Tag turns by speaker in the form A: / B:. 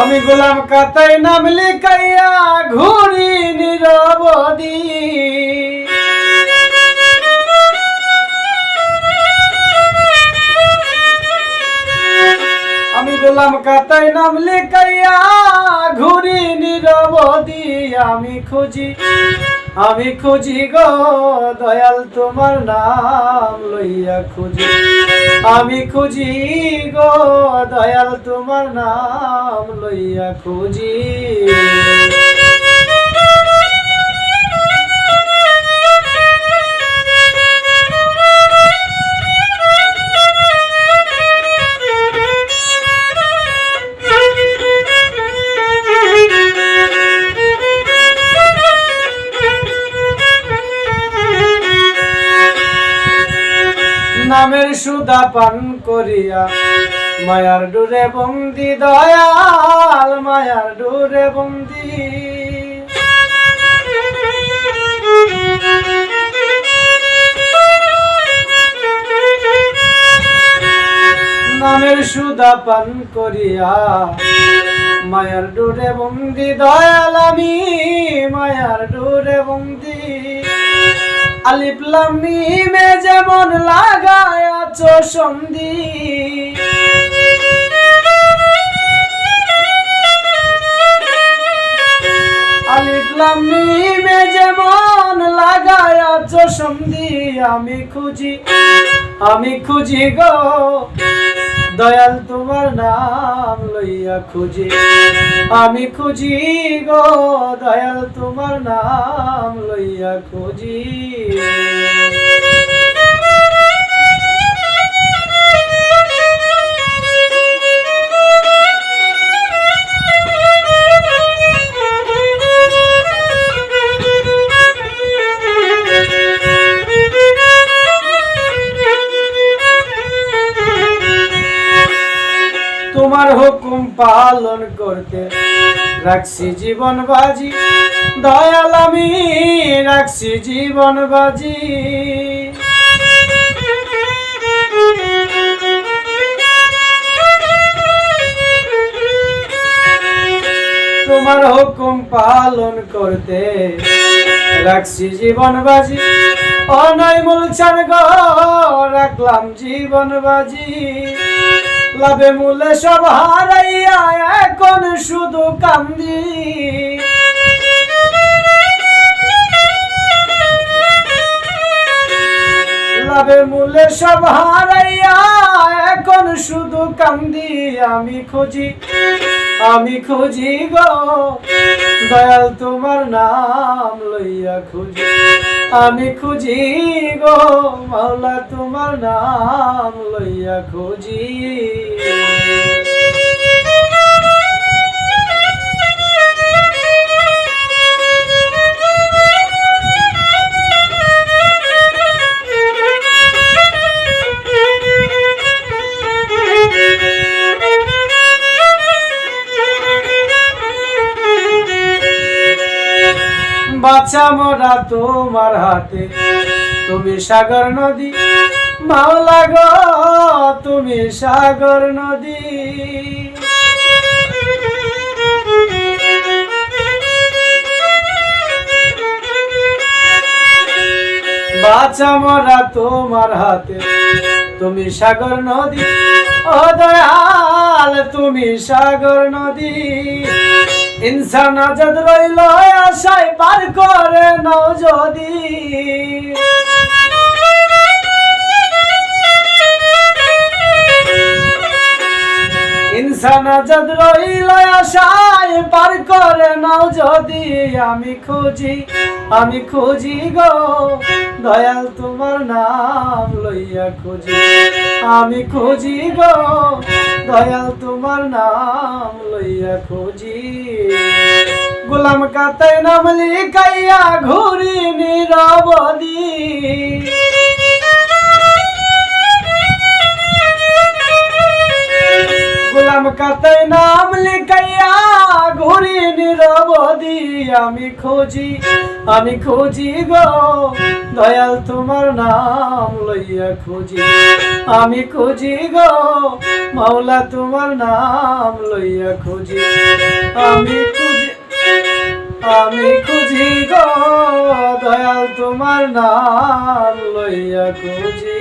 A: আমি গোলাম কাতাই নাম লিখাইয়া ঘুরি নিরবদি গোলাম কাতাই নাম লিখাইয়া ঘুরি নিরবদি আমি খুঁজি আমি খুঁজি গো, দয়াল তোমার নাম লইয়া খুঁজি। আমি খুঁজি গো, দয়াল তোমার নাম লইয়া খুঁজি। নামের সুদা পান করিয়া, মায়ার ডুরে বন্দি দয়াল, মায়ার ডুরে বন্দি। নামের সুদা পান করিয়া, মায়ার ডুরে বন্দি দয়াল আমি, মায়ার ডুরে বন্দি। আলিফ লাম মিমে যেমন লাগায় আছো সন্ধি। আলিফ লাম মিমে যেমন লাগায় আছো সন্ধি। আমি খুঁজি আমি খুঁজি গো। দয়াল তোমার নাম লইয়া খুঁজি। আমি খুঁজি গো দয়াল তোমার নাম লইয়া খুঁজি। পালন করতে। রাখছি জীবন বাজি, দয়াল আমি, রাখছি জীবন বাজি। তোমার হুকুম পালন করতে রাখছি জীবন বাজি, অনয় মূলছান গো, রাখলাম জীবন বাজি। লাভে মূলে সব হারাইয়া এখন শুধু কান্দি। লাভে মূলে সব হারাইয়া এখন শুধু কান্দি। আমি খুঁজি আমি খুঁজি গো, দয়াল তোমার নাম লইয়া খুঁজি। আমি খুঁজি গো মাওলা তোমার নাম লইয়া খুঁজি। বাচ্চা মোরা তোমার হাতে। তুমি সাগর নদী, মাওলা গো, তুমি সাগর নদী। বাচ্চা মোরা তোমার হাতে। তুমি সাগর নদী, ও দয়াল, তুমি সাগর নদী। ইনসান আজাদ রইল নাও যদি? ইনসান আজাদ রইল আশায়, পার করে নাও যদি। আমি খুঁজি আমি খুঁজি গো, দয়াল তোমার নাম লইয়া খুঁজি। আমি খুঁজি গো, দয়াল তোমার নাম লইয়া খুঁজি। গোলাম কাতায় নাম লিখাইয়া ঘুরি নিরবদি গোলাম কাতায় নাম লিখাইয়া ঘুরি নিরবধি। আমি খুঁজি আমি খুঁজি গো, দয়াল তোমার নাম লইয়া খুঁজি। আমি খুঁজি গো, মাওলা তোমার নাম লইয়া খুঁজি। আমি খুঁজি আমি খুঁজি গো দয়াল তোমার নাম লইয়া খুঁজি।